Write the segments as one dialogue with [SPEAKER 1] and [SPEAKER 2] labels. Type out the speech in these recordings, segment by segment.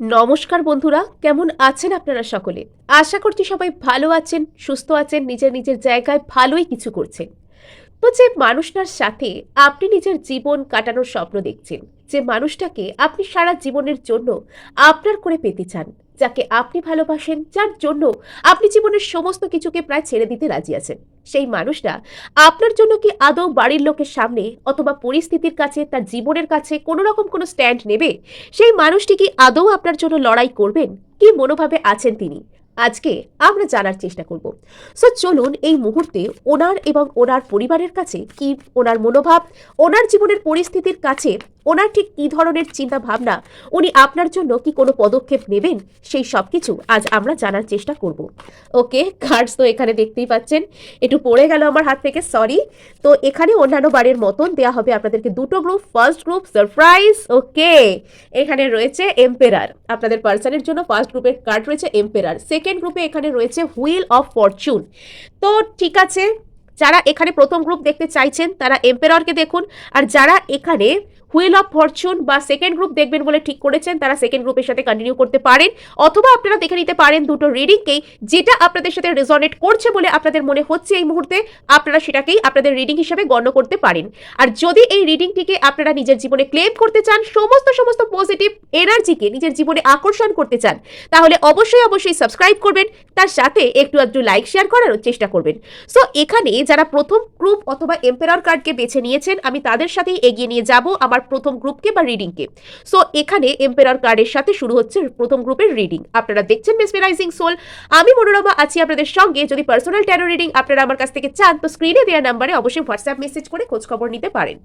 [SPEAKER 1] নমস্কার বন্ধুরা, কেমন আছেন আপনারা সকলে? আশা করছি সবাই ভালো আছেন, সুস্থ আছেন, নিজের নিজের জায়গায় ভালোই কিছু করছেন। তো যে মানুষটার সাথে আপনি নিজের জীবন কাটানোর স্বপ্ন দেখছেন, যে মানুষটাকে আপনি সারা জীবনের জন্য আপনার করে পেতে চান যাকে আপনি ভালোবাসেন, যার জন্য আপনি জীবনের সমস্ত কিছুকে প্রায় ছেড়ে দিতে রাজি আছেন। সেই মানুষটা আপনার জন্য কি আদৌ বাড়ির লোকের সামনে অথবা পরিস্থিতির কাছে, তার জীবনের কাছে কোনো রকম কোনো স্ট্যান্ড নেবে? সেই মানুষটি কি আদৌ আপনার জন্য লড়াই করবেন? কি মনোভাবে আছেন তিনি? আজকে আমরা জানার চেষ্টা করব। সো চলুন এই মুহূর্তে ওনার এবং ওনার পরিবারের কাছে কি ওনার মনোভাব, ওনার জীবনের পরিস্থিতির কাছে ওনার ঠিক কী ধরনের চিন্তা ভাবনা উনি আপনার জন্য কি কোনো পদক্ষেপ নেবেন? সেই সব কিছু আজ আমরা জানার চেষ্টা করব। ওকে কার্ডস তো এখানে দেখতেই পাচ্ছেন। একটু পড়ে গেল আমার হাত থেকে সরি তো এখানে অন্যান্য বারের মতন দেওয়া হবে আপনাদেরকে দুটো group first group surprise okay এখানে রয়েছে এম্পেরার আপনাদের পার্সনের জন্য ফার্স্ট গ্রুপের কার্ড রয়েছে এম্পেরার সেকেন্ড গ্রুপে এখানে রয়েছে হুইল অফ ফরচুন তো ঠিক আছে, যারা এখানে প্রথম গ্রুপ দেখতে চাইছেন, তারা এম্পেররকে দেখুন। আর যারা এখানে হুইল অফ ফরচুন বা সেকেন্ড গ্রুপ দেখবেন বলে ঠিক করেছেন। তারা সেকেন্ড গ্রুপের সাথে কন্টিনিউ করতে পারেন। অথবা আপনারা দেখে নিতে পারেন দুটো রিডিংকেই যেটা আপনাদের সাথে রেজনেট করছে বলে আপনাদের মনে হচ্ছে এই মুহূর্তে, আপনারা সেটাকেই আপনাদের রিডিং হিসেবে গণ্য করতে পারেন। আর যদি এই রিডিংটিকে আপনারা নিজের জীবনে ক্লেম করতে চান, সমস্ত সমস্ত পজিটিভ এনার্জিকে নিজের জীবনে আকর্ষণ করতে চান, তাহলে অবশ্যই অবশ্যই সাবস্ক্রাইব করবেন। তার সাথে একটু একটু লাইক শেয়ার করার চেষ্টা করবেন। সো এখানে যারা প্রথম গ্রুপ অথবা এম্পেরার কার্ডকে বেছে নিয়েছেন, আমি তাদের সাথেই এগিয়ে নিয়ে যাব। আমার প্রথম গ্রুপকে বা রিডিংকে সো এখানে এম্পেরার কার্ডের সাথে শুরু হচ্ছে প্রথম গ্রুপের রিডিং আপনারা দেখছেন মেসমেরাইজিং সোল আমি মনোরমা, আছি আপনাদের সঙ্গে। যদি পার্সোনাল ট্যারো রিডিং আপনারা আমার কাছ থেকে চান, তো স্ক্রিনে দেওয়া নাম্বারে অবশ্যই হোয়াটসঅ্যাপ মেসেজ করে খোঁজ খবর নিতে পারেন।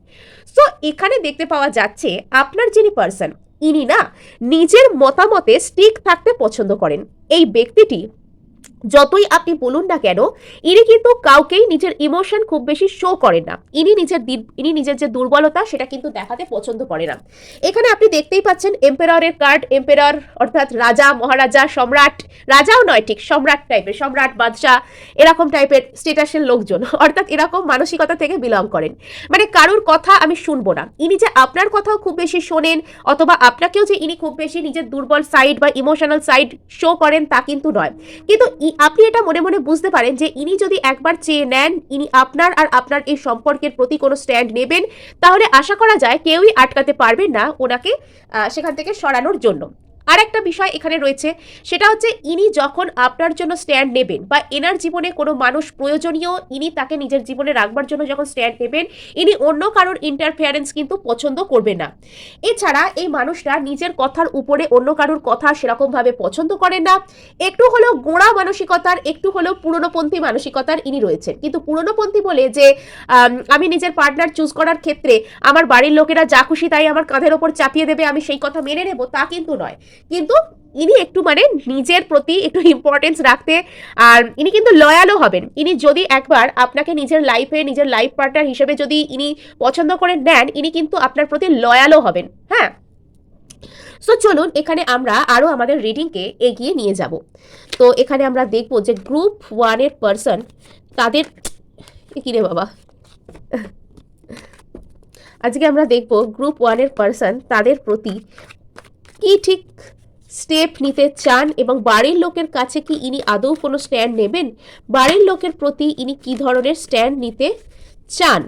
[SPEAKER 1] সো এখানে দেখতে পাওয়া যাচ্ছে, আপনার যিনি পার্সন ইনি না, নিজের মতামতে স্টিক থাকতে পছন্দ করেন। এই ব্যক্তিটি যতই আপনি বলুন না কেন, ইনি কিন্তু কাউকেই নিজের ইমোশন খুব বেশি শো করেন না। ইনি নিজের ইনি নিজের যে দুর্বলতা, সেটা কিন্তু দেখাতে পছন্দ করে না। এখানে আপনি দেখতেই পাচ্ছেন এম্পেররের কার্ড এম্পেরর অর্থাৎ রাজা, মহারাজা, সম্রাট। রাজাও নয়, ঠিক সম্রাট টাইপের সম্রাট, বাদশাহ, এরকম টাইপের স্টেটাসের লোকজন, অর্থাৎ এরকম মানসিকতা থেকে বিলং করেন। মানে কারোর কথা আমি শুনব না। ইনি যে আপনার কথাও খুব বেশি শোনেন, অথবা আপনাকেও যে ইনি খুব বেশি নিজের দুর্বল সাইড বা ইমোশনাল সাইড শো করেন, তা কিন্তু নয়। কিন্তু আপনি এটা মনে মনে বুঝতে পারেন যে ইনি যদি একবার চেয়ে নেন, ইনি আপনার আর আপনার এই সম্পর্কের প্রতি কোনো স্ট্যান্ড নেবেন, তাহলে আশা করা যায় কেউই আটকাতে পারবেন না ওনাকে সেখান থেকে সরানোর জন্য। আর একটা বিষয় এখানে রয়েছে, সেটা হচ্ছে ইনি যখন আপনার জন্য স্ট্যান্ড নেবেন বা এনার জীবনে কোনো মানুষ প্রয়োজনীয়, ইনি তাকে নিজের জীবনে রাখবার জন্য যখন স্ট্যান্ড নেবেন, ইনি অন্য কারোর ইন্টারফেয়ারেন্স কিন্তু পছন্দ করবেন না। এছাড়া এই মানুষটা নিজের কথার উপরে অন্য কারোর কথা সেরকমভাবে পছন্দ করেন না। একটু হলেও গোড়া মানসিকতার, একটু হলেও পুরনোপন্থী মানসিকতার ইনি রয়েছেন। কিন্তু পুরনোপন্থী বলে যে, আমি নিজের পার্টনার চুজ করার ক্ষেত্রে আমার বাড়ির লোকেরা যা খুশি তাই আমার কাঁধের ওপর চাপিয়ে দেবে, আমি সেই কথা মেনে নেব, তা কিন্তু নয়। কিন্তু ইনি একটু মানে নিজের প্রতি একটু ইম্পর্টেন্স রাখতে আর ইনি কিন্তু লয়ালও হবেন। ইনি যদি একবার আপনাকে নিজের লাইফে নিজের লাইফ পার্টনার হিসেবে যদি ইনি পছন্দ করে নেন, ইনি কিন্তু আপনার প্রতি লয়ালও হবেন। হ্যাঁ? সো চলুন এখানে আমরা আরও আমাদের রিডিংকে এগিয়ে নিয়ে যাব। তো এখানে আমরা দেখব যে গ্রুপ ওয়ানের পার্সন তাদের এ কি রে বাবা? আজকে আমরা দেখব গ্রুপ ওয়ানের পার্সন তাদের প্রতি কি ঠিক? স্টেপ নিতে চান এবং বাড়ির লোকের কাছে কি ইনি আদৌ কোনো স্ট্যান্ড নেবেন? বাড়ির লোকের প্রতি ইনি কি ধরনের স্ট্যান্ড নিতে চান?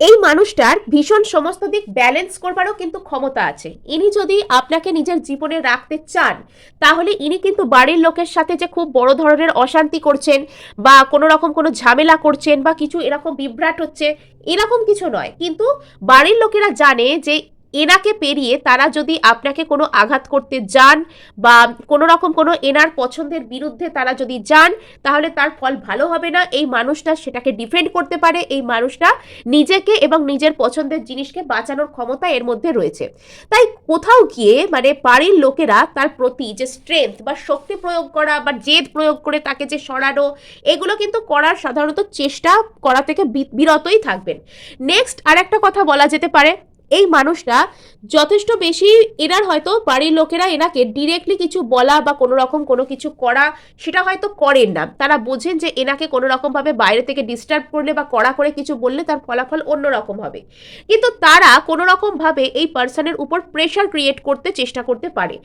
[SPEAKER 1] এই মানুষটার ভীষণ সমস্ত দিক ব্যালেন্স করবারও কিন্তু ক্ষমতা আছে। ইনি যদি আপনাকে নিজের জীবনে রাখতে চান, তাহলে ইনি কিন্তু বাড়ির লোকের সাথে যে খুব বড় ধরনের অশান্তি করছেন বা কোনো রকম কোনো ঝামেলা করছেন বা কিছু এরকম বিভ্রাট হচ্ছে, এরকম কিছু নয়। কিন্তু বাড়ির লোকেরা জানে যে এনাকে পেরিয়ে তারা যদি আপনাকে কোনো আঘাত করতে যান বা কোনো রকম কোনো এনার পছন্দের বিরুদ্ধে তারা যদি যান, তাহলে তার ফল ভালো হবে না। এই মানুষটা সেটাকে ডিফেন্ড করতে পারে। এই মানুষটা নিজেকে এবং নিজের পছন্দের জিনিসকে বাঁচানোর ক্ষমতা এর মধ্যে রয়েছে। তাই কোথাও গিয়ে মানে বাড়ির লোকেরা তার প্রতি যে স্ট্রেংথ বা শক্তি প্রয়োগ করা বা জেদ প্রয়োগ করে তাকে যে সরানো, এগুলো কিন্তু করার সাধারণত চেষ্টা করা থেকে বিরতই থাকবেন। নেক্সট আর একটা কথা বলা যেতে পারে। এই মানুষটা যথেষ্ট বেশি এনার হয়তো বাড়ির লোকেরা এনাকে ডিরেক্টলি কিছু বলা বা কোনো রকম কোনো কিছু করা সেটা হয়তো করেন না। তারা বোঝেন যে এনাকে কোনো রকমভাবে বাইরে থেকে ডিস্টার্ব করলে বা কড়া করে কিছু বললে তার ফলাফল অন্য রকম হবে। কিন্তু তারা কোনো রকমভাবে এই পার্সনের উপর প্রেশার ক্রিয়েট করতে চেষ্টা করতে পারে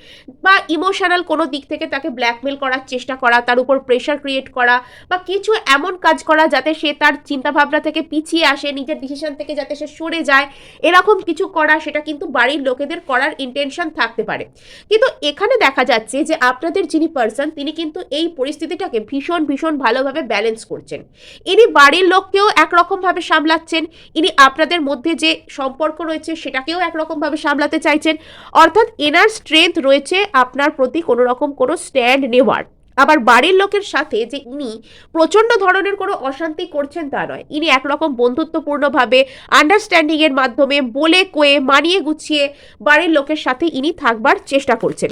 [SPEAKER 1] বা ইমোশনাল কোনো দিক থেকে তাকে ব্ল্যাকমেল করার চেষ্টা করা, তার উপর প্রেশার ক্রিয়েট করা বা কিছু এমন কাজ করা যাতে সে তার চিন্তাভাবনা থেকে পিছিয়ে আসে, নিজের ডিসিশন থেকে যাতে সে সরে যায়, এরকম কিছু করা সেটা কিন্তু বাড়ির লোকেদের করার ইন্টেনশন থাকতে পারে। কিন্তু এখানে দেখা যাচ্ছে যে আপনাদের যিনি পার্সন তিনি কিন্তু এই পরিস্থিতিটাকে ভীষণ ভীষণ ভালোভাবে ব্যালেন্স করছেন। ইনি বাড়ির লোককেও একরকমভাবে সামলাচ্ছেন, ইনি আপনাদের মধ্যে যে সম্পর্ক রয়েছে, সেটাকেও একরকমভাবে সামলাতে চাইছেন। অর্থাৎ এনার স্ট্রেংথ রয়েছে আপনার প্রতি কোনো রকম কোনো স্ট্যান্ড নেওয়ার। আবার বাড়ির লোকের সাথে যে ইনি প্রচণ্ড ধরনের কোনো অশান্তি করছেন তা নয়। ইনি একরকম বন্ধুত্বপূর্ণভাবে আন্ডারস্ট্যান্ডিংয়ের মাধ্যমে বলে, কয়ে, মানিয়ে গুছিয়ে বাড়ির লোকের সাথে ইনি থাকবার চেষ্টা করছেন।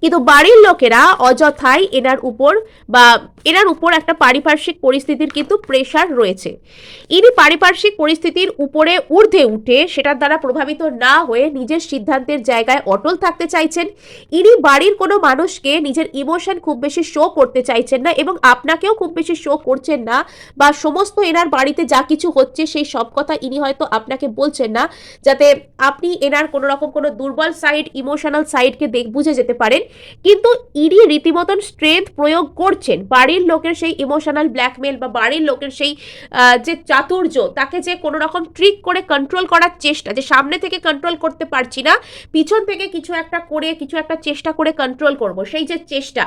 [SPEAKER 1] কিন্তু বাড়ির লোকেরা অযথায় এনার উপর বা এনার উপর একটা পারিপার্শ্বিক পরিস্থিতির কিন্তু প্রেশার রয়েছে। ইনি পারিপার্শ্বিক পরিস্থিতির উপরে ঊর্ধ্বে উঠে সেটার দ্বারা প্রভাবিত না হয়ে নিজের সিদ্ধান্তের জায়গায় অটল থাকতে চাইছেন। ইনি বাড়ির কোনো মানুষকে নিজের ইমোশন খুব বেশি শো করতে চাইছেন না এবং আপনাকেও খুব বেশি শো করছেন না বা সমস্ত এনার বাড়িতে যা কিছু হচ্ছে সেই সব কথা ইনি হয়তো আপনাকে বলছেন না। যাতে আপনি এনার কোনো রকম কোনো দুর্বল সাইড ইমোশনাল সাইডকে দেখ, বুঝে যেতে পারেন। কিন্তু ইনি রীতিমতন স্ট্রেংথ প্রয়োগ করছেন। বাড়ির লোকের সেই ইমোশনাল ব্ল্যাকমেল বা বাড়ির লোকের সেই যে চাতুর্য, তাকে যে কোনো রকম ট্রিক করে কন্ট্রোল করার চেষ্টা, যে সামনে থেকে কন্ট্রোল করতে পারছি না, পিছন থেকে কিছু একটা করে, কিছু একটা চেষ্টা করে কন্ট্রোল করব, সেই যে চেষ্টা,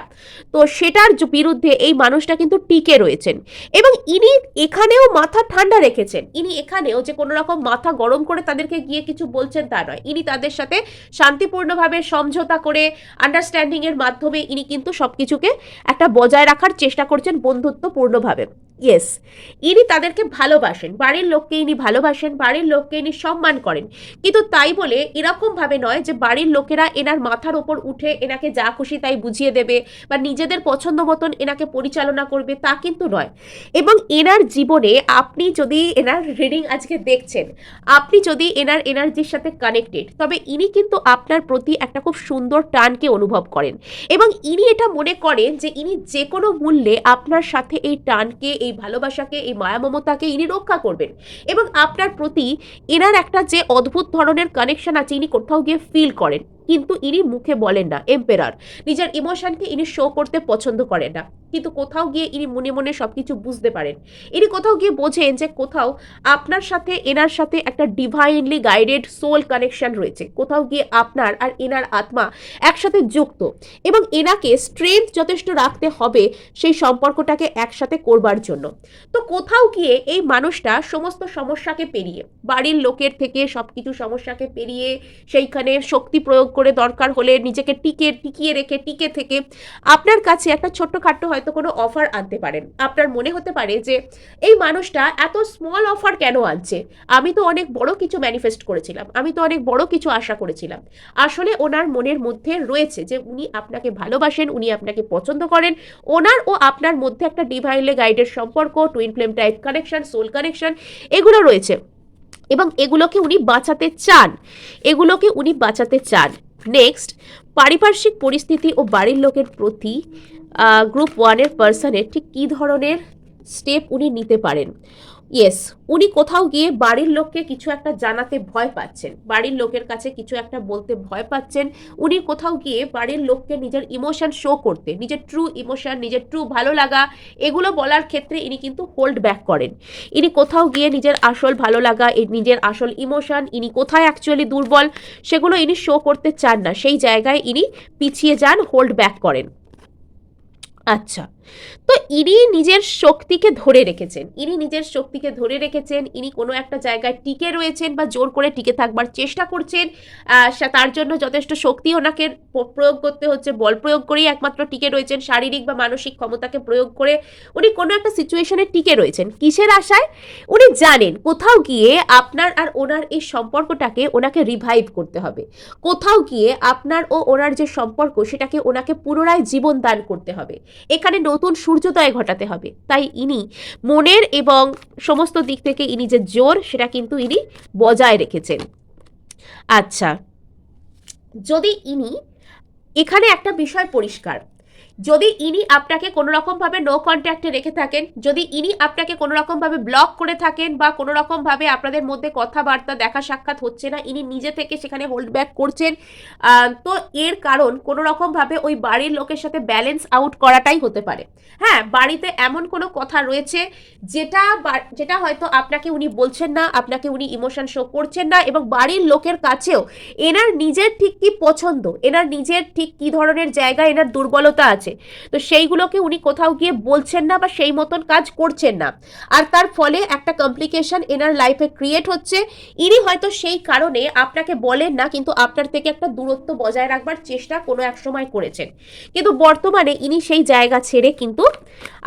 [SPEAKER 1] তো সেটার বিরুদ্ধে এই মানুষটা কিন্তু টিকে রয়েছেন। এবং ইনি এখানেও মাথা ঠান্ডা রেখেছেন, ইনি এখানেও যে কোনো রকম মাথা গরম করে তাদেরকে গিয়ে কিছু বলছেন তা নয়, ইনি তাদের সাথে শান্তিপূর্ণভাবে, সমঝোতা করে আন্ডারস্ট্যান্ডিং এর মাধ্যমে ইনি কিন্তু সবকিছুকে একটা বজায় রাখার চেষ্টা করছেন বন্ধুত্বপূর্ণভাবে। ইয়েস ইনি তাদেরকে ভালোবাসেন। বাড়ির লোককে ইনি ভালোবাসেন, বাড়ির লোককে ইনি সম্মান করেন। কিন্তু তাই বলে এরকমভাবে নয় যে বাড়ির লোকেরা এনার মাথার ওপর উঠে এনাকে যা খুশি তাই বুঝিয়ে দেবে বা নিজেদের পছন্দ মতন এনাকে পরিচালনা করবে তা কিন্তু নয়। এবং এনার জীবনে আপনি যদি এনার রিডিং আজকে দেখছেন, আপনি যদি এনার এনার্জির সাথে কানেক্টেড তবে ইনি কিন্তু আপনার প্রতি একটা খুব সুন্দর টানকে অনুভব করেন। এবং ইনি এটা মনে করেন যে ইনি যে কোনো মূল্যে আপনার সাথে এই টানকে, এই ভালোবাসাকে, এই মায়া মমতাকে ইনি রক্ষা করবেন। এবং আপনার প্রতি এনার একটা যে অদ্ভুত ধরনের কানেকশন আছে, ইনি কোথাও গিয়ে ফিল করেন। কিন্তু ইনি মুখে বলেন না, এম্পেরার। নিজের ইমোশনকে ইনি শো করতে পছন্দ করেন না। কিন্তু কোথাও গিয়ে ইনি মনে মনে সব কিছু বুঝতে পারেন। ইনি কোথাও গিয়ে বোঝেন যে কোথাও আপনার সাথে, এনার সাথে একটা ডিভাইনলি গাইডেড সোল কানেকশন রয়েছে। কোথাও গিয়ে আপনার আর এনার আত্মা একসাথে যুক্ত। এবং এনাকে স্ট্রেংথ যথেষ্ট রাখতে হবে সেই সম্পর্কটাকে একসাথে করবার জন্য। তো কোথাও গিয়ে এই মানুষটা সমস্ত সমস্যাকে পেরিয়ে, বাড়ির লোকের থেকে সব কিছু সমস্যাকে পেরিয়ে সেইখানে শক্তি প্রয়োগ করে দরকার হলে নিজেকে টিকে, টিকিয়ে রেখে, টিকে থেকে আপনার কাছে একটা ছোট্টখাট্ট হয়তো কোনো অফার আনতে পারেন। আপনার মনে হতে পারে যে, এই মানুষটা এত স্মল অফার কেন আনছে? আমি তো অনেক বড় কিছু ম্যানিফেস্ট করেছিলাম। আমি তো অনেক বড় কিছু আশা করেছিলাম। আসলে ওনার মনের মধ্যে রয়েছে যে, উনি আপনাকে ভালোবাসেন, উনি আপনাকে পছন্দ করেন। ওনার ও আপনার মধ্যে একটা ডিভাইনলে গাইডের সম্পর্ক twin flame type connection soul connection এগুলো রয়েছে। এবং এগুলোকে উনি বাঁচাতে চান। এগুলোকে উনি বাঁচাতে চান। নেক্সট পারিপার্শ্বিক পরিস্থিতি ও বাড়ির লোকের প্রতি গ্রুপ ওয়ানের পার্সনের ঠিক কী ধরনের স্টেপ উনি নিতে পারেন? ইয়েস উনি কোথাও গিয়ে বাড়ির লোককে কিছু একটা জানাতে ভয় পাচ্ছেন। বাড়ির লোকের কাছে কিছু একটা বলতে ভয় পাচ্ছেন। উনি কোথাও গিয়ে বাড়ির লোককে নিজের ইমোশন শো করতে, নিজের ট্রু ইমোশন নিজের ট্রু ভালো লাগা, এগুলো বলার ক্ষেত্রে ইনি কিন্তু হোল্ড ব্যাক করেন। ইনি কোথাও গিয়ে নিজের আসল ভালো লাগা নিজের আসল ইমোশন ইনি কোথায় অ্যাকচুয়ালি দুর্বল, সেগুলো ইনি শো করতে চান না। সেই জায়গায় ইনি পিছিয়ে যান হোল্ড ব্যাক করেন। আচ্ছা। তো ইনি নিজের শক্তিকে ধরে রেখেছেন। ইনি নিজের শক্তিকে ধরে রেখেছেন, ইনি কোনো একটা জায়গায় টিকে রয়েছেন বা জোর করে টিকে থাকবার চেষ্টা করছেন তার জন্য যথেষ্ট শক্তি ওনাকে প্রয়োগ করতে হচ্ছে, বল প্রয়োগ করেই একমাত্র টিকে রয়েছেন, শারীরিক বা মানসিক ক্ষমতাকে প্রয়োগ করে উনি কোনো একটা সিচুয়েশনে টিকে রয়েছেন। কিসের আশায়? উনি জানেন কোথাও গিয়ে আপনার আর ওনার এই সম্পর্কটাকে ওনাকে রিভাইভ করতে হবে। কোথাও গিয়ে আপনার ও ওনার যে সম্পর্ক, সেটাকে ওনাকে পুনরায় জীবন দান করতে হবে। এখানে নতুন সূর্যোদয় ঘটাতে হবে। তাই ইনি মনের এবং সমস্ত দিক থেকে ইনি যে জোর, সেটা কিন্তু ইনি বজায় রেখেছেন। আচ্ছা যদি ইনি এখানে একটা বিষয় পরিষ্কার যদি ইনি আপনাকে কোনো রকমভাবে নো কন্ট্যাক্টে রেখে থাকেন, যদি ইনি আপনাকে কোনো রকমভাবে ব্লক করে থাকেন বা কোনো রকমভাবে আপনাদের মধ্যে কথাবার্তা, দেখা সাক্ষাৎ হচ্ছে না, ইনি নিজে থেকে সেখানে হোল্ড ব্যাক করছেন তো এর কারণ কোনো রকমভাবে ওই বাড়ির লোকের সাথে ব্যালেন্স আউট করাটাই হতে পারে। হ্যাঁ বাড়িতে এমন কোনো কথা রয়েছে যেটা যেটা হয়তো আপনাকে উনি বলছেন না, আপনাকে উনি ইমোশন শো করছেন না এবং বাড়ির লোকের কাছেও এনার নিজের ঠিক কি পছন্দ, এনার নিজের ঠিক কি ধরনের জায়গা এনার দুর্বলতা আছে। তো সেইগুলোকে উনি কোথাও গিয়ে বলছেন না বা সেই মতন কাজ করছেন না। আর তার ফলে একটা কমপ্লিকেশন এনার লাইফে ক্রিয়েট হচ্ছে। ইনি হয়তো সেই কারণে আপনাকে বলেন না, কিন্তু আপনার থেকে একটা দূরত্ব বজায় রাখবার চেষ্টা কোনো এক সময় করেছেন। কিন্তু বর্তমানে ইনি সেই জায়গা ছেড়ে কিন্তু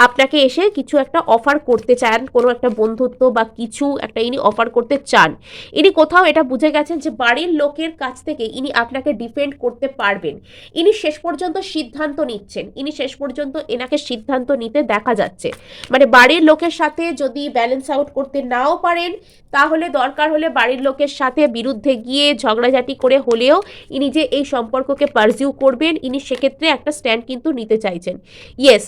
[SPEAKER 1] আপনাকে এসে কিছু একটা অফার করতে চান, কোনো একটা বন্ধুত্ব বা কিছু একটা ইনি অফার করতে চান। ইনি কোথাও এটা বুঝে গেছেন যে বাড়ির লোকের কাছ থেকে ইনি আপনাকে ডিফেন্ড করতে পারবেন। ইনি শেষ পর্যন্ত সিদ্ধান্ত নিচ্ছেন। ইনি শেষ পর্যন্ত এনাকে সিদ্ধান্ত নিতে দেখা যাচ্ছে। মানে বাড়ির লোকের সাথে যদি ব্যালেন্স আউট করতে নাও পারেন তাহলে দরকার হলে বাড়ির লোকের সাথে বিরুদ্ধে গিয়ে ঝগড়াঝাটি করে হলেও ইনি যে এই সম্পর্ককে পারজিউ করবেন, ইনি সেক্ষেত্রে একটা স্ট্যান্ড কিন্তু নিতে চাইছেন। ইয়েস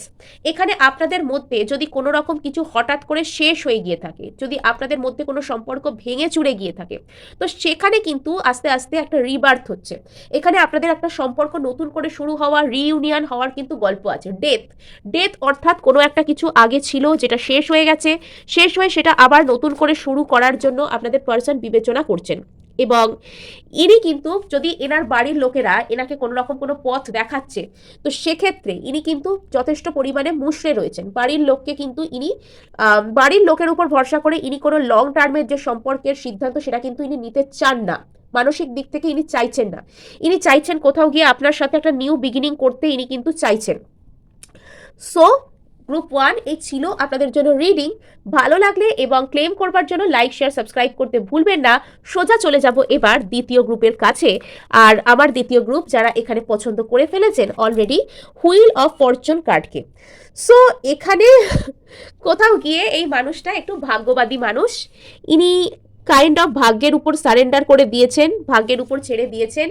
[SPEAKER 1] এখানে আপনাদের মধ্যে যদি কোনো রকম কিছু হঠাৎ করে শেষ হয়ে গিয়ে থাকে, যদি আপনাদের মধ্যে কোনো সম্পর্ক ভেঙে চুরে গিয়ে থাকে, তো সেখানে কিন্তু আস্তে আস্তে একটা রিবার্থ হচ্ছে। এখানে আপনাদের একটা সম্পর্ক নতুন করে শুরু হওয়া রিইউনিয়ন হওয়ার কিন্তু গল্প আছে। ডেথ ডেথ অর্থাৎ কোনো একটা কিছু আগে ছিল, যেটা শেষ হয়ে গেছে, শেষ হয়ে সেটা আবার নতুন করে শুরু করার জন্য আপনাদের পার্সন বিবেচনা করছেন। এবং ইনি কিন্তু যদি এনার বাড়ির লোকেরা এনাকে কোনো রকম কোনো পথ দেখাচ্ছে, তো সেক্ষেত্রে ইনি কিন্তু যথেষ্ট পরিমাণে মুষড়ে রয়েছেন। বাড়ির লোককে কিন্তু ইনি বাড়ির লোকের উপর ভরসা করে ইনি কোনো লং টার্মের যে সম্পর্কের সিদ্ধান্ত সেটা কিন্তু ইনি নিতে চান না। মানসিক দিক থেকে ইনি চাইছেন না। ইনি চাইছেন কোথাও গিয়ে আপনার সাথে একটা নিউ বিগিনিং করতে ইনি কিন্তু চাইছেন। সো গ্রুপ ওয়ান এই ছিল আপনাদের জন্য রিডিং ভালো লাগলে এবং ক্লেম করবার জন্য লাইক শেয়ার সাবস্ক্রাইব করতে ভুলবেন না। সোজা চলে যাব এবার দ্বিতীয় গ্রুপের কাছে। আর আমার দ্বিতীয় গ্রুপ যারা এখানে পছন্দ করে ফেলেছেন অলরেডি হুইল অফ ফরচুন কার্ডকে সো এখানে কোথাও গিয়ে এই মানুষটা একটু ভাগ্যবাদী মানুষ। ইনি কাইন্ড অফ ভাগ্যের উপর সারেন্ডার করে দিয়েছেন, ভাগ্যের উপর ছেড়ে দিয়েছেন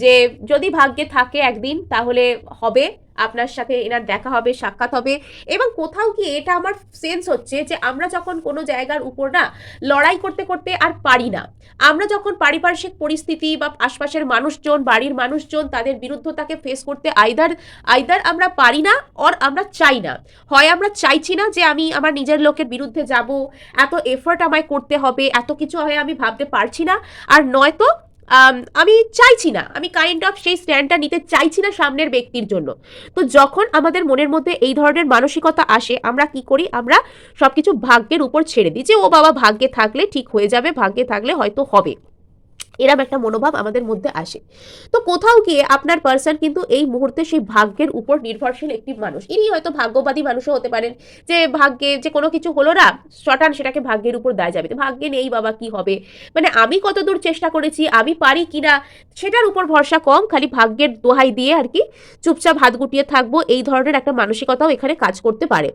[SPEAKER 1] যে যদি ভাগ্যে থাকে একদিন, তাহলে হবে। আপনার সাথে এনার দেখা হবে, সাক্ষাৎ হবে এবং কোথাও গিয়ে এটা আমার সেন্স হচ্ছে যে আমরা যখন কোনো জায়গার উপর না লড়াই করতে করতে আর পারি না। আমরা যখন পারিপার্শ্বিক পরিস্থিতি বা আশপাশের মানুষজন, বাড়ির মানুষজন তাদের বিরুদ্ধতাকে ফেস করতে আইদার আইদার আমরা পারি না অর আমরা চাই না। হয় আমরা চাইছি না যে আমি আমার নিজের লোকের বিরুদ্ধে যাব, এত এফোর্ট আমায় করতে হবে, এত কিছু হয় আমি ভাবতে পারছি না। আর নয়তো আম, চাইছি না আমি কাইন্ড অফ সেই স্ট্যান্ডটা নিতে চাইছি না সামনের ব্যক্তির জন্য। তো যখন আমাদের মনের মধ্যে এই ধরনের মানসিকতা আসে আমরা কি করি? আমরা সবকিছু ভাগ্যের উপর ছেড়ে দিই যে ও বাবা ভাগ্যে থাকলে ঠিক হয়ে যাবে ভাগ্যে থাকলে হয়তো হবে। এরম একটা মনোভাব আমাদের মধ্যে আসে। তো কোথাও গিয়ে আপনার পার্সন কিন্তু এই মুহূর্তে সেই ভাগ্যের উপর নির্ভরশীল একটি মানুষ। ইনি হয়তো ভাগ্যবাদী মানুষও হতে পারেন যে ভাগ্যে যে কোনো কিছু হলো না, শটান সেটাকে ভাগ্যের উপর দেয় যাবে। ভাগ্যে নেই বাবা, কি হবে? মানে আমি কতদূর চেষ্টা করেছি, আমি পারি কি না সেটার উপর ভরসা কম, খালি ভাগ্যের দোহাই দিয়ে আর কি চুপচাপ হাত গুটিয়ে থাকব, এই ধরনের একটা মানসিকতাও এখানে কাজ করতে পারে।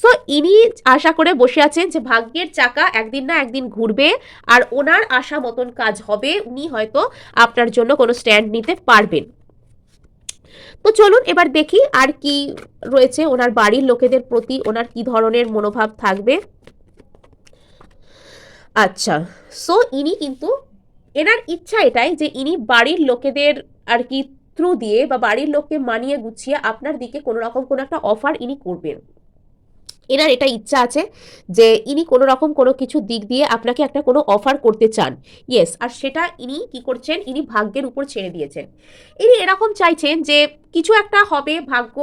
[SPEAKER 1] সো ইনি আশা করে বসে আছেন যে ভাগ্যের চাকা একদিন না একদিন ঘুরবে, আর ওনার আশা মতন কাজ হবে উনি হয়তো আপনার জন্য কোনো স্ট্যান্ড নিতে পারবেন। তো চলুন এবার দেখি আর কি রয়েছে ওনার বাড়ির লোকেদের প্রতি, ওনার কি ধরনের মনোভাব থাকবে। আচ্ছা সো ইনি কিন্তু, এনার ইচ্ছা এটাই যে ইনি বাড়ির লোকেদের আর কি থ্রু দিয়ে বা বাড়ির লোককে মানিয়ে গুছিয়ে আপনার দিকে কোনো রকম কোনো একটা অফার ইনি করবেন। এনার এটা ইচ্ছা আছে যে ইনি কোনো রকম কোনো কিছু দিক দিয়ে আপনাকে একটা কোনো অফার করতে চান। ইয়েস আর সেটা ইনি কি করছেন? ইনি ভাগ্যের উপর ছেড়ে দিয়েছেন। ইনি এরকম চাইছেন যে কিছু একটা হবে, ভাগ্য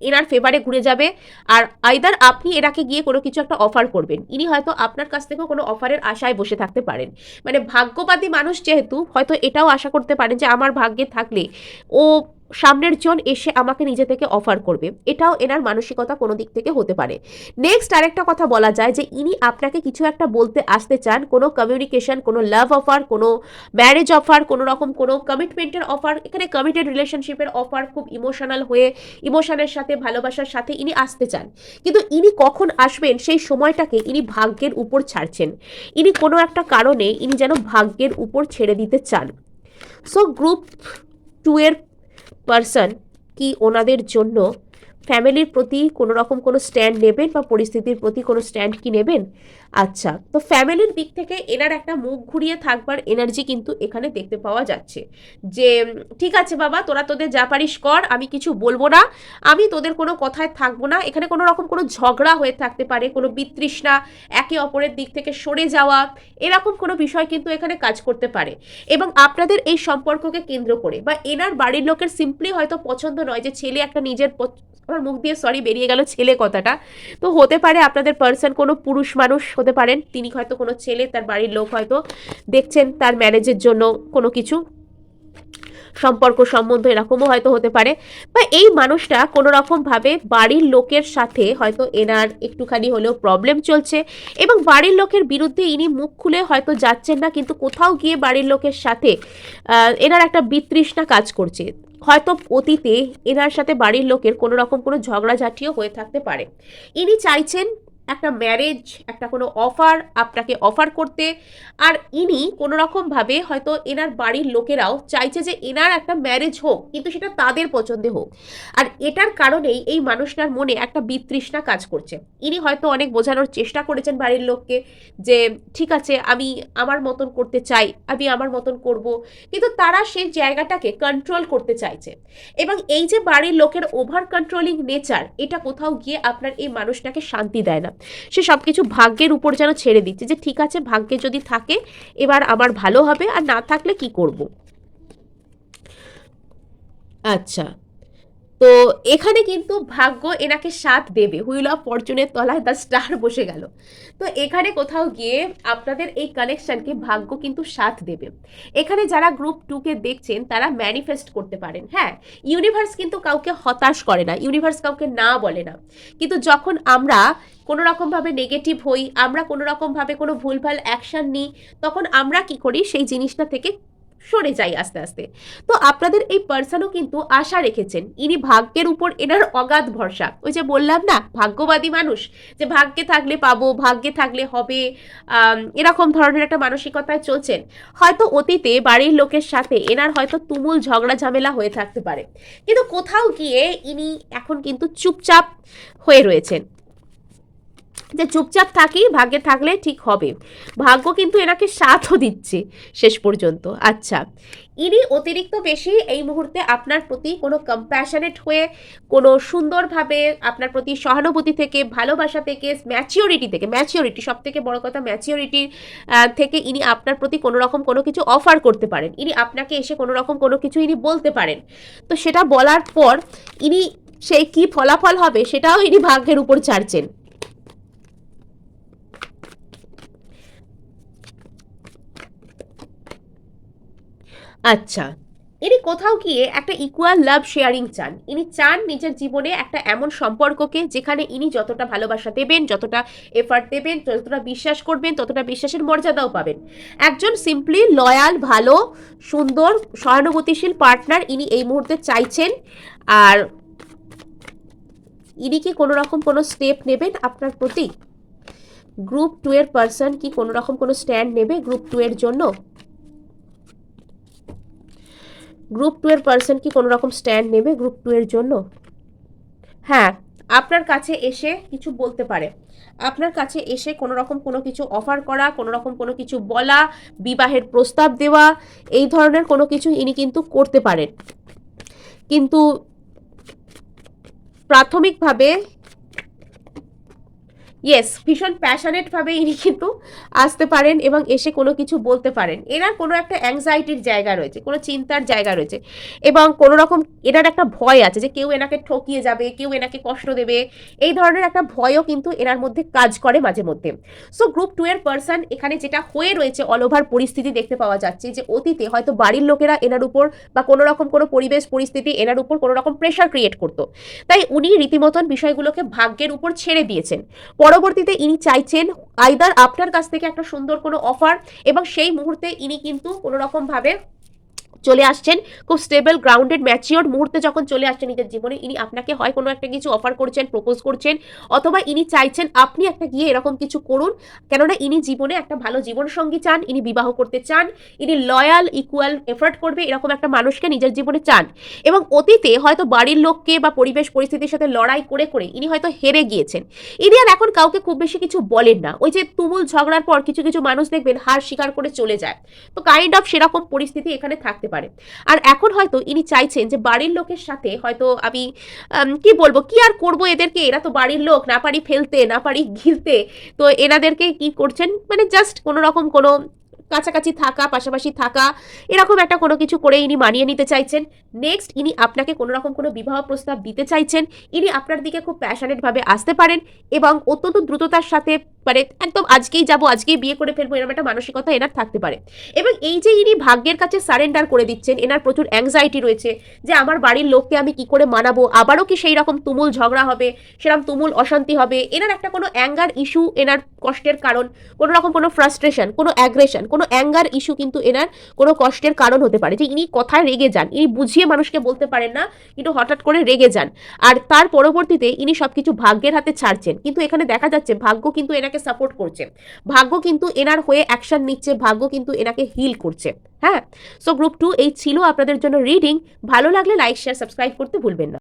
[SPEAKER 1] এনার ফেভারে ঘুরে যাবে, আর আইদার আপনি এনাকে গিয়ে কোনো কিছু একটা অফার করবেন। ইনি হয়তো আপনার কাছ থেকেও কোনো অফারের আশায় বসে থাকতে পারেন। মানে ভাগ্যবাদী মানুষ যেহেতু, হয়তো এটাও আশা করতে পারেন যে আমার ভাগ্যে থাকলে ও সামনের জন এসে আমাকে নিজে থেকে অফার করবে। এটাও এনার মানসিকতা কোনো দিক থেকে হতে পারে। নেক্সট আরেকটা কথা বলা যায় যে, ইনি আপনাকে কিছু একটা বলতে আসতে চান, কোনো কমিউনিকেশন কোনো লাভ অফার কোনো ম্যারেজ অফার কোনো রকম কোনো কমিটমেন্টের অফার এখানে কমিটেড রিলেশনশিপের অফার খুব ইমোশনাল হয়ে ইমোশনের সাথে, ভালোবাসার সাথে ইনি আসতে চান। কিন্তু ইনি কখন আসবেন, সেই সময়টাকে ইনি ভাগ্যের উপর ছাড়ছেন। ইনি কোনো একটা কারণে ইনি যেন ভাগ্যের উপর ছেড়ে দিতে চান। সো গ্রুপ টু এর পার্সন কি ওনাদের জন্য ফ্যামিলির প্রতি কোনো রকম কোনো স্ট্যান্ড নেবেন বা পরিস্থিতির প্রতি কোনো স্ট্যান্ড কি নেবেন? আচ্ছা তো ফ্যামিলির দিক থেকে এনার একটা মুখ ঘুরিয়ে থাকবার এনার্জি কিন্তু এখানে দেখতে পাওয়া যাচ্ছে। যে, ঠিক আছে বাবা, তোরা তোদের যা পারিস কর, আমি কিছু বলব না, আমি তোদের কোনো কথায় থাকব না। এখানে কোনো রকম কোনো ঝগড়া হয়ে থাকতে পারে, কোনো বিতৃষ্ণা, একে অপরের দিক থেকে সরে যাওয়া, এরকম কোনো বিষয় কিন্তু এখানে কাজ করতে পারে। এবং আপনাদের এই সম্পর্ককে কেন্দ্র করে বা এনার বাড়ির লোকের সিম্পলি হয়তো পছন্দ নয় যে ছেলে একটা নিজের আমার মুখ দিয়ে সরি বেরিয়ে গেল ছেলে কথাটা। তো হতে পারে আপনাদের পার্সন কোনো পুরুষ মানুষ হতে পারেন, তিনি হয়তো কোনো ছেলে, তার বাড়ির লোক হয়তো দেখছেন তার ম্যারেজের জন্য কোনো কিছু। সম্পর্ক সম্বন্ধ এরকমও হয়তো হতে পারে। বা এই মানুষটা কোনো রকমভাবে বাড়ির লোকের সাথে হয়তো এনার একটুখানি হলেও প্রবলেম চলছে এবং বাড়ির লোকের বিরুদ্ধে ইনি মুখ খুলে হয়তো যাচ্ছেন না, কিন্তু কোথাও গিয়ে বাড়ির লোকের সাথে এনার একটা বিতৃষ্ণা কাজ করছে। হয়তো অতীতে এনার সাথে বাড়ির লোকের কোনো রকম কোনো ঝগড়াঝাটিও হয়ে থাকতে পারে। ইনি চাইছেন একটা ম্যারেজ একটা কোনো অফার আপনাকে অফার করতে। আর ইনি কোনো রকমভাবে হয়তো এনার বাড়ির লোকেরাও চাইছে যে এনার একটা ম্যারেজ হোক, কিন্তু সেটা তাদের পছন্দে হোক। আর এটার কারণেই এই মানুষটার মনে একটা বিতৃষ্ণা কাজ করছে। ইনি হয়তো অনেক বোঝানোর চেষ্টা করেছেন বাড়ির লোককে যে, ঠিক আছে, আমি আমার মতন করতে চাই, আমি আমার মতন করব। কিন্তু তারা সেই জায়গাটাকে কন্ট্রোল করতে চাইছে। এবং এই যে বাড়ির লোকের ওভার কন্ট্রোলিং নেচার এটা কোথাও গিয়ে আপনার এই মানুষটাকে শান্তি দেয় না। সে সব কিছু ভাগ্যের উপর যেন ছেড়ে দিচ্ছে যে, ঠিক আছে, ভাগ্যে যদি থাকে, এবার আমার ভালো হবে, আর না থাকলে কি করব? আচ্ছা। তো এখানে কিন্তু ভাগ্য এনাকে সাথ দেবে। হুইল অফ ফরচুনের তলায় দ্য স্টার বসে গেল। তো এখানে কোথাও গিয়ে আপনাদের এই কানেকশনকে ভাগ্য কিন্তু সাথ দেবে। এখানে যারা গ্রুপ টুকে দেখছেন, তারা ম্যানিফেস্ট করতে পারেন। হ্যাঁ ইউনিভার্স কিন্তু কাউকে হতাশ করে না। ইউনিভার্স কাউকে না বলে না। কিন্তু যখন আমরা কোনো রকমভাবে নেগেটিভ হই, আমরা কোনো রকমভাবে কোনো ভুলভাল অ্যাকশন নিই, তখন আমরা কি করি? সেই জিনিসটা থেকে সরে যাই আস্তে আস্তে। তো আপনাদের এই পার্সনও কিন্তু আশা রেখেছেন। ইনি ভাগ্যের উপর এনার অগাধ ভরসা। ওই যে বললাম না, ভাগ্যবাদী মানুষ, যে ভাগ্যে থাকলে পাবো, ভাগ্যে থাকলে হবে এরকম ধরনের একটা মানসিকতায় চলছেন। হয়তো অতীতে বাড়ির লোকের সাথে এনার হয়তো তুমুল ঝগড়া ঝামেলা হয়ে থাকতে পারে। কিন্তু কোথাও গিয়ে ইনি এখন কিন্তু চুপচাপ হয়ে রয়েছেন। যে চুপচাপ থাকি, ভাগ্যে থাকলে ঠিক হবে। ভাগ্য কিন্তু এনাকে সাথও দিচ্ছে শেষ পর্যন্ত। আচ্ছা ইনি অতিরিক্ত বেশি এই মুহূর্তে আপনার প্রতি কোনো কম্প্যাশনেট হয়ে, কোনো সুন্দরভাবে আপনার প্রতি সহানুভূতি থেকে, ভালোবাসা থেকে ম্যাচিওরিটি থেকে ম্যাচিওরিটি সব থেকে বড় কথা ম্যাচিওরিটি থেকে ইনি আপনার প্রতি কোনো রকম কোনো কিছু অফার করতে পারেন। ইনি আপনাকে এসে কোনো রকম কোনো কিছু ইনি বলতে পারেন। তো সেটা বলার পর ইনি সেই কি ফলাফল হবে সেটাও ইনি ভাগ্যের উপর ছাড়ছেন। আচ্ছা। ইনি কোথাও গিয়ে একটা ইকুয়াল লাভ শেয়ারিং চান। ইনি চান নিজের জীবনে একটা এমন সম্পর্ককে যেখানে ইনি যতটা ভালোবাসা দেবেন, যতটা এফার্ট দেবেন, যতটা বিশ্বাস করবেন, ততটা বিশ্বাসের মর্যাদাও পাবেন। একজন সিম্পলি লয়াল ভালো, সুন্দর, সহানুভূতিশীল পার্টনার ইনি এই মুহূর্তে চাইছেন। আর ইনি কি কোনো রকম কোনো স্টেপ নেবেন আপনার প্রতি? গ্রুপ টু এর পার্সন কি কোনো রকম কোনো স্ট্যান্ড নেবে গ্রুপ টু এর জন্য? গ্রুপ টু এর পার্সন কি কোনো রকম স্ট্যান্ড নেবে গ্রুপ টু এর জন্য? হ্যাঁ আপনার কাছে এসে কিছু বলতে পারে। আপনার কাছে এসে কোনো রকম কোনো কিছু অফার করা, কোনো রকম কোনো কিছু বলা, বিবাহের প্রস্তাব দেওয়া, এই ধরনের কোনো কিছু ইনি কিন্তু করতে পারেন। কিন্তু প্রাথমিকভাবে ইয়েস ভীষণ প্যাশনেট ভাবে ইনি কিন্তু আসতে পারেন এবং এসে কোনো কিছু বলতে পারেন। এনার কোনো একটা অ্যাংজাইটির জায়গা রয়েছে, কোনো চিন্তার জায়গা রয়েছে এবং কোনো রকম এনার একটা ভয় আছে যে কেউ এনাকে ঠকিয়ে যাবে, কেউ এনাকে কষ্ট দেবে। এই ধরনের একটা ভয়ও কিন্তু এনার মধ্যে কাজ করে মাঝে মধ্যে। সো গ্রুপ টু এর পার্সন এখানে যেটা হয়ে রয়েছে অল ওভার পরিস্থিতি দেখতে পাওয়া যাচ্ছে যে অতীতে হয়তো বাড়ির লোকেরা এনার উপর বা কোনো রকম কোনো পরিবেশ, পরিস্থিতি এনার উপর কোনো রকম প্রেশার ক্রিয়েট করতো। তাই উনি রীতিমতন বিষয়গুলোকে ভাগ্যের উপর ছেড়ে দিয়েছেন। পরবর্তীতে ইনি চাইছেন আইদার আপনার কাছ থেকে একটা সুন্দর কোনো অফার এবং সেই মুহূর্তে ইনি কিন্তু কোনো রকম ভাবে চলে আসছেন। খুব স্টেবল গ্রাউন্ডেড ম্যাচিওর মুহূর্তে যখন চলে আসছেন নিজের জীবনে, ইনি আপনাকে হয় কোনো একটা কিছু অফার করছেন প্রপোজ করছেন, অথবা ইনি চাইছেন আপনি একটা গিয়ে এরকম কিছু করুন। কেননা ইনি জীবনে একটা ভালো জীবনসঙ্গী চান, ইনি বিবাহ করতে চান, ইনি লয়াল ইকুয়াল এফার্ট করবে, এরকম একটা মানুষকে নিজের জীবনে চান। এবং অতীতে হয়তো বাড়ির লোককে বা পরিবেশ পরিস্থিতির সাথে লড়াই করে করে ইনি হয়তো হেরে গিয়েছেন। ইনি আর এখন কাউকে খুব বেশি কিছু বলেন না। ওই যে তুমুল ঝগড়ার পর কিছু কিছু মানুষ দেখবেন হার স্বীকার করে চলে যায়। তো কাইন্ড অফ সেরকম পরিস্থিতি এখানে থাকতে পারে। আর এখন হয়তো ইনি চাইছেন যে বাড়ির লোকের সাথে হয়তো আমি কি বলব, কি আর করব এদেরকে? এরা তো বাড়ির লোক, না পারি ফেলতে, না পারি ঘিরতে। তো এনাদেরকে কি করছেন? মানে জাস্ট কোনো রকম কোনো কাছাকাছি থাকা, পাশাপাশি থাকা, এরকম একটা কোনো কিছু করে ইনি মানিয়ে নিতে চাইছেন। নেক্সট ইনি আপনাকে কোনো রকম কোনো বিবাহ প্রস্তাব দিতে চাইছেন। ইনি আপনার দিকে খুব প্যাশনেট ভাবে আসতে পারেন এবং অত্যন্ত দ্রুততার সাথে মানে একদম আজকেই যাব, আজকেই বিয়ে করে ফেলব এরকম একটা মানসিকতা এনার থাকতে পারে। এবং এই যে ইনি ভাগ্যের কাছে সারেন্ডার করে দিচ্ছেন, এনার প্রচুর অ্যাংজাইটি রয়েছে যে আমার বাড়ির লোককে আমি কি করে মানাবো, আবারও কি সেই রকম তুমুল ঝগড়া হবে, সেরকম তুমুল অশান্তি হবে, এনার একটা কোনো অ্যাঙ্গার ইস্যু এনার কষ্টের কারণ, কোনো রকম কোনো ফ্রাস্ট্রেশন কোনো অ্যাগ্রেশন কোনো অ্যাঙ্গার ইস্যু কিন্তু এনার কোনো কষ্টের কারণ হতে পারে। যে ইনি কথায় রেগে যান, ইনি বুঝিয়ে মানুষকে বলতে পারেন না, কিন্তু হঠাৎ করে রেগে যান। আর তার পরবর্তীতে ইনি সবকিছু ভাগ্যের হাতে ছাড়ছেন। কিন্তু এখানে দেখা যাচ্ছে ভাগ্য কিন্তু এনাকে সাপোর্ট করছে। ভাগ্য কিন্তু এনার হয়ে অ্যাকশন নিচ্ছে, ভাগ্য কিন্তু এনাকে হিল করছে। হ্যাঁ? সো গ্রুপ টু এই ছিল আপনাদের জন্য রিডিং ভালো লাগলে লাইক শেয়ার সাবস্ক্রাইব করতে ভুলবেন না।